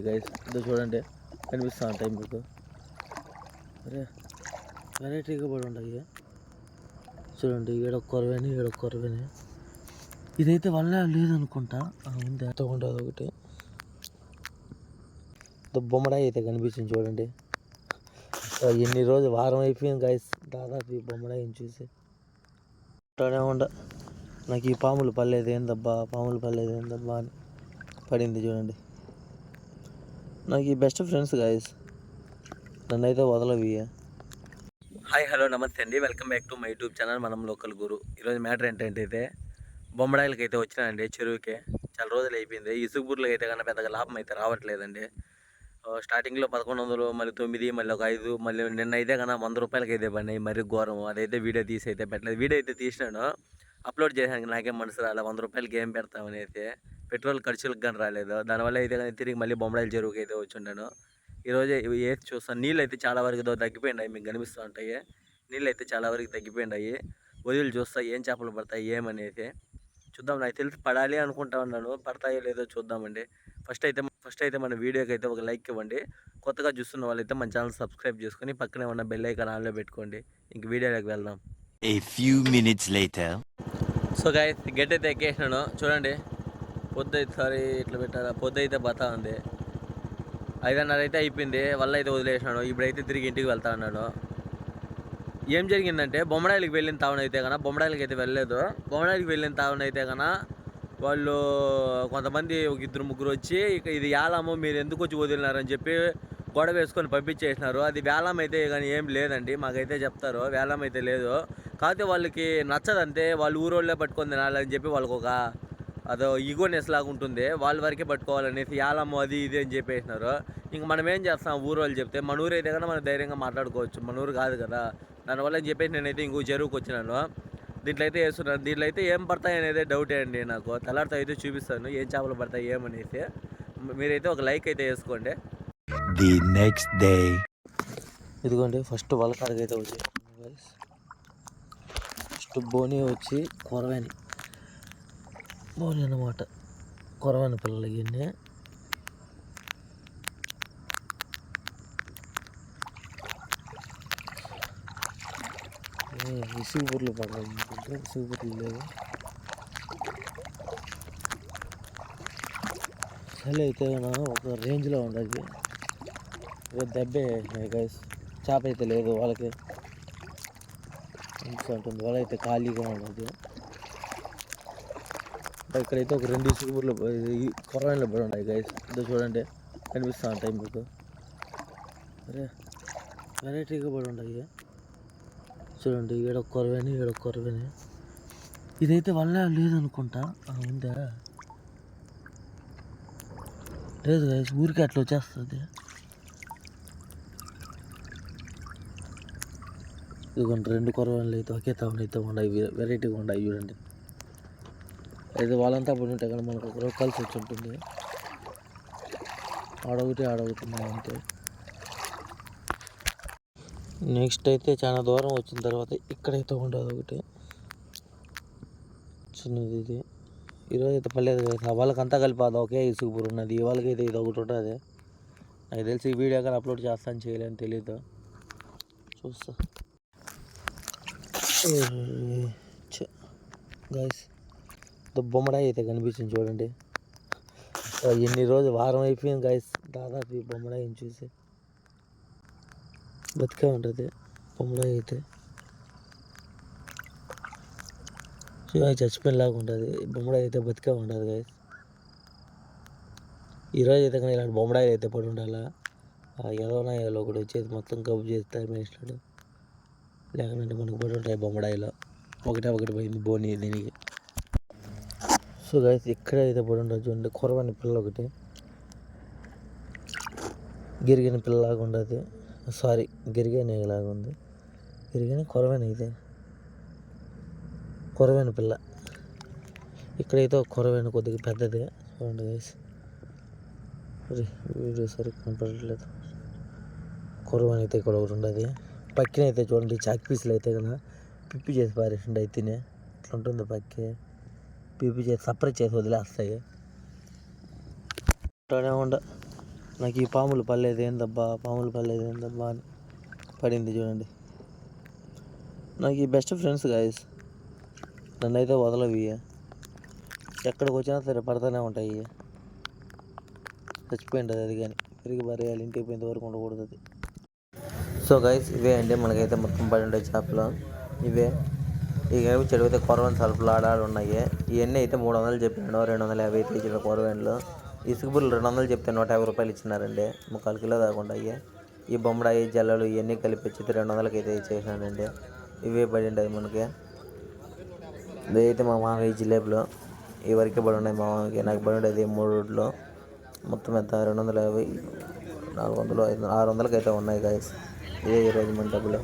Guys ఇదో చూడండి కనిపిస్తూ ఉంటాయి మీకు? అరే వెరైటీగా పడి ఉంటాయి చూడండి ఈడ కొరవేని ఈడ కొరవేని. ఇదైతే వల్ల లేదనుకుంటా. ఆ, ఉంది అట్ట ఒకటి. బొమ్మడాయి అయితే కనిపించింది చూడండి. ఎన్ని రోజులు వారం అయిపోయింది గైస్ దాదాపు ఈ బొమ్మడాయిని చూసి. అట్లానే ఉండ. నాకు ఈ పాములు పర్లేదు ఏందబ్బా పాములు పర్లేదు ఏందబ్బా అని పడింది చూడండి. నాకు ఈ బెస్ట్ ఫ్రెండ్స్ గాయస్ నన్ను అయితే వదలవి హాయ్ హలో నమస్తే అండి. Welcome back to my YouTube channel మనం లోకల్ గురు ఈరోజు మ్యాటర్ ఏంటంటే అయితే బొమ్మడాయిలకి అయితే వచ్చినానండి చెరువుకే. చాలా రోజులు అయిపోయింది. ఇసుగుబూర్లకి అయితే కన్నా పెద్దగా లాభం అయితే రావట్లేదండి. స్టార్టింగ్లో పదకొండు వందలు మళ్ళీ తొమ్మిది మళ్ళీ ఒక ఐదు మళ్ళీ నిన్న అయితే కన్నా వంద రూపాయలకి అయితే పడినాయి మరి ఘోరం. అదైతే వీడియో తీసి అయితే పెట్టలేదు. వీడియో అయితే తీసినాను. అప్లోడ్ చేసాను నాకేం మనసు రాలే. వంద రూపాయలకి ఏం పెడతామని అయితే పెట్రోల్ ఖర్చులకు కానీ రాలేదు. దానివల్ల అయితే కానీ తిరిగి మళ్ళీ బొమ్మడాయిల చెరువుకి అయితే వచ్చి ఉన్నాను ఈరోజు ఏది చూస్తాను నీళ్ళు అయితే చాలా వరకు తగ్గిపోయినాయి మీకు కనిపిస్తూ ఉంటాయి. నీళ్ళు అయితే చాలా వరకు తగ్గిపోయినాయి. వదిలి చూస్తా ఏం చేపలు పడతాయి ఏమనేది చూద్దాం. నాకు తెలిసి పడాలి అనుకుంటా ఉన్నాను. పడతాయో లేదో చూద్దామండి. ఫస్ట్ అయితే ఫస్ట్ అయితే మన వీడియోకి అయితే ఒక లైక్ ఇవ్వండి. కొత్తగా చూస్తున్న వాళ్ళైతే మన ఛానల్ సబ్స్క్రైబ్ చేసుకొని పక్కనే ఉన్న బెల్ ఐకాన్ ఆన్లో పెట్టుకోండి. ఇంక వీడియోలోకి వెళ్దాం. A few minutes later. So guys gate అయితే ఎక్కేసినాను. చూడండి. పొద్దు అయితే సారీ ఇట్లా పెట్టారా పొద్దు అయితే బతా ఉంది ఐదున్నర అయితే అయిపోయింది వల్ల అయితే వదిలేసినాడు. ఇప్పుడైతే తిరిగి ఇంటికి వెళ్తా ఉన్నాడు ఏం జరిగిందంటే బొమ్మడాయిలకి వెళ్ళిన తావన అయితే కన్నా బొమ్మడాయిలకి అయితే వెళ్ళలేదు. బొమ్మడాయిలకి వెళ్ళిన తావన అయితే కన్నా వాళ్ళు కొంతమంది ఒక ఇద్దరు ముగ్గురు వచ్చి ఇక ఇది యాలము మీరు ఎందుకు వచ్చి వదిలినారని చెప్పి గొడవ వేసుకొని పంపించేసినారు. అది వేలం అయితే కానీ ఏం లేదండి మాకైతే చెప్తారు. వేలం అయితే లేదు. కాకపోతే వాళ్ళకి నచ్చదంతే వాళ్ళు ఊరోళ్ళే పట్టుకొని తినాలని చెప్పి వాళ్ళకు ఒక అదో ఈగోనెస్ లాగా ఉంటుంది. వాళ్ళ వరకే పట్టుకోవాలనేసి యాలము అది ఇది అని చెప్పేసినారు. ఇంక మనం ఏం చేస్తాం? ఊరు వాళ్ళు చెప్తే మన ఊరు అయితే కన్నా మనం ధైర్యంగా మాట్లాడుకోవచ్చు. మన ఊరు కాదు కదా. దానివల్ల అని చెప్పేసి నేనైతే ఇంకో చెరువుకి వచ్చినాను. దీంట్లో అయితే వేస్తున్నాను. దీంట్లో అయితే ఏం పడతాయి అనేది డౌటే అండి నాకు. తెల్లారితో అయితే చూపిస్తాను. ఏం చేపలు పడతాయి ఏమనేసి. మీరైతే ఒక లైక్ అయితే వేసుకోండి. The next day. ఇదిగోండి ఫస్ట్ వలకాడకి అయితే వచ్చి ఫస్ట్ బోని వచ్చి కొరవేని బోని అన్నమాట. కొరవైన పిల్లలు ఇవన్నీ ఇసుగుబుర్లు పడాలి అనుకుంటే ఇసుగుబుర్లు లేవు? చలి అయితే ఒక రేంజ్లో ఉండదు దెబ్బే గైస్ చేప అయితే లేదు వాళ్ళకి. ఉంటుంది వాళ్ళ అయితే ఖాళీగా ఉండదు ఇక్కడైతే ఒక రెండు ఇసుగుబుర్లు కొరవాయిలో పడి ఉన్నాయి గైస్ ఇదో చూడండి కనిపిస్తూ ఉంటాయి మీకు. అరే వెరైటీగా పడి ఉన్నాయి చూడండి ఈడ కొరవేని ఈడ కొరవేని ఇదైతే వల్ల లేదనుకుంటా. ఉందా? లేదు గైస్ ఊరికి అట్లా వచ్చేస్తుంది. ఇదిగోండి రెండు కొరవలు అయితే ఒకే తామని అయితే ఉన్నాయి వెరైటీగా ఉన్నాయి చూడండి. అయితే వాళ్ళంతా పడి ఉంటే కానీ మనకు ఒకరోజు కలిసి వచ్చి ఉంటుంది. ఆడొకటి ఆడొకటి అంతే నెక్స్ట్ అయితే చాలా దూరం వచ్చిన తర్వాత ఇక్కడైతే ఉండదు ఒకటి. చిన్నది ఇది. ఈరోజు అయితే పర్లేదు కదా. వాళ్ళకంతా కలిపి అది ఒకే ఇసుగుపూర్ ఉన్నది. వాళ్ళకైతే ఇది ఒకటి ఉంటుంది. నాకు తెలిసి ఈ వీడియో కానీ అప్లోడ్ చేస్తాను చేయలేని తెలియదు చూస్తా. గైస్ బొమ్మడాయి అయితే కనిపించింది చూడండి. ఎన్ని రోజులు వారం అయిపోయింది గైస్ దాదాపు ఈ బొమ్మడాయిని చూసి. బతికే ఉంటుంది బొమ్మడాయి అయితే. చచ్చిపోయినలాగా ఉంటుంది. బొమ్మడాయి అయితే బతికే ఉంటుంది గైస్ ఈరోజు అయితే కానీ ఇలాంటి బొమ్మడాయి అయితే పడి ఉండాలా? ఏదో ఏదో ఒకటి వచ్చేది మొత్తం కబు చేసి తరిమేసినాడు లేకుంటే మనకు పడి ఉంటాయి బొమ్మడాయిలో. ఒకటే ఒకటి పోయింది బోని దీనికి. సో గైస్ ఇక్కడ అయితే పడి ఉండదు చూడండి కొరవని పిల్ల ఒకటి. గిరిగిన పిల్లలాగా ఉండదు. సారీ గిరిగిన లాగా ఉంది. గిరిగిన కొరవని అయితే కొరవైన పిల్ల. ఇక్కడైతే ఒక కొరవైన కొద్దిగా పెద్దది. చూడండి గైస్ వీడియో సరిగ్గా కనపడట్లేదు. కొరవని అయితే ఇక్కడ ఒకటి ఉండదు. పక్కన అయితే చూడండి చాక్ పీసులు అయితే కదా. పిప్పి చేసి పారేసిండు అయితేనే ఇట్లా ఉంటుంది పక్కి. పీపీ చేసి సపరేట్ చేసి వదిలేస్తాయి. ఉండ. నాకు ఈ పాములు పడలేదు ఏందబ్బా పాములు పడలేదు ఏందబ్బా అని పడింది చూడండి. నాకు ఈ బెస్ట్ ఫ్రెండ్స్ గాయస్ నన్ను అయితే వదలవి ఎక్కడికి వచ్చినా సరే పడతానే ఉంటాయి చచ్చిపోయింటుంది అది కానీ తిరిగి బరేయాలి ఇంటికి పోయేంత వరకు ఉండకూడదు అది. సో గైస్ ఇవే అండి మనకైతే మొత్తం పడి ఉండే చేపలు. ఇవే. ఇక చెడిపోతే కొరవని సరుకులు ఆడాడు ఉన్నాయి. ఇవన్నీ అయితే మూడు వందలు చెప్పినాడు రెండు వందల యాభై అయితే ఇచ్చిన కొరవేన్లు. ఇసుకబుర్లు రెండు వందలు చెప్తే నూట యాభై రూపాయలు ఇచ్చినారండి. ముక్కాలు కిలో దాకుండా అయ్యే ఈ బొమ్మడాయి జల్లలు ఇవన్నీ కలిపి వచ్చి రెండు వందలకి అయితే ఇచ్చేసినానండి ఇవే పడి ఉండేది మనకి. ఇదైతే మా మామయ్య జిలేబులు ఇవరకే పడి ఉన్నాయి మా మామయ్యకి. నాకు పడి ఉండేది మూడు రోడ్లు. మొత్తం ఎంత? రెండు వందల యాభై నాలుగు వందలు ఐదు ఆరు వందలకి అయితే ఉన్నాయి గాయస్ ఇదే ఈరోజు మన డబ్బులు.